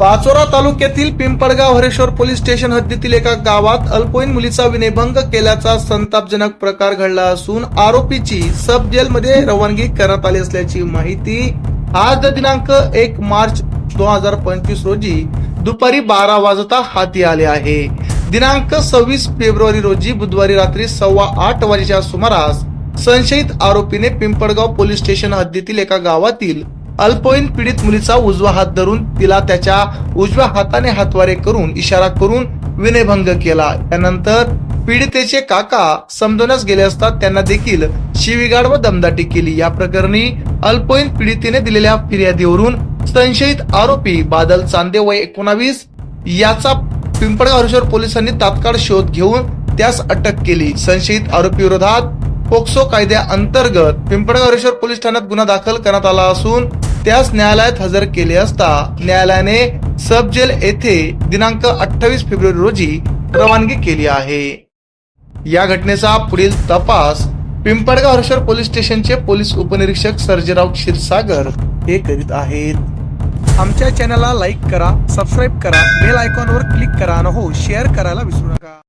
पाचोरा तालुक्यातील Pimpalgaon Hareshwar police station हद्दीतील एका गावात अल्पवयीन मुलीचा विनयभंग केल्याचा संतापजनक प्रकार घडला असून आरोपीची सब जेलमध्ये रवानगी करण्यात आली असल्याची माहिती आज दिनांक एक मार्च दोन हजार पंचवीस रोजी दुपारी बारा वाजता हाती आले आहे. दिनांक सव्वीस फेब्रुवारी रोजी बुधवारी रात्री सव्वा आठ वाजेच्या सुमारास संशयित आरोपीने पिंपळगाव पोलीस स्टेशन हद्दीतील एका गावातील अल्पवयीन पीडित मुलीचा उजवा हात धरून तिला त्याच्या उजव्या हाताने हातवारे करून इशारा करून विनयभंग केला. त्यानंतर पीडितेचे काका समजवण्यास गेले असता त्यांना देखील शिवीगाड व दमदाटी केली. या प्रकरणी अल्पवयीन पीडितेने दिलेल्या फिर्यादीवरून संशयित आरोपी बादल चांदे वय एकोणावीस याचा पिंपळगाव पोलिसांनी तात्काळ शोध घेऊन त्यास अटक केली. संशयित आरोपी विरोधात पोक्सो कायद्याअंतर्गत पिंपळगाव हरेश्वर पोलीस ठाण्यात गुन्हा दाखल करण्यात आला असून त्यास न्यायालयात हजर केले असता न्यायालयाने सब जेल येथे दिनांक अठ्ठावीस फेब्रुवारी रोजी रवानगी केली आहे. या घटनेचा पुढील तपास पिंपळगाव हर्षर पोलीस स्टेशनचे पोलीस उपनिरीक्षक सर्जेराव क्षीरसागर हे करीत आहेत. आमच्या चॅनलला लाईक करा सबस्क्राईब करा बेल आयकॉनवर क्लिक करा आणि हो शेअर करायला विसरू नका.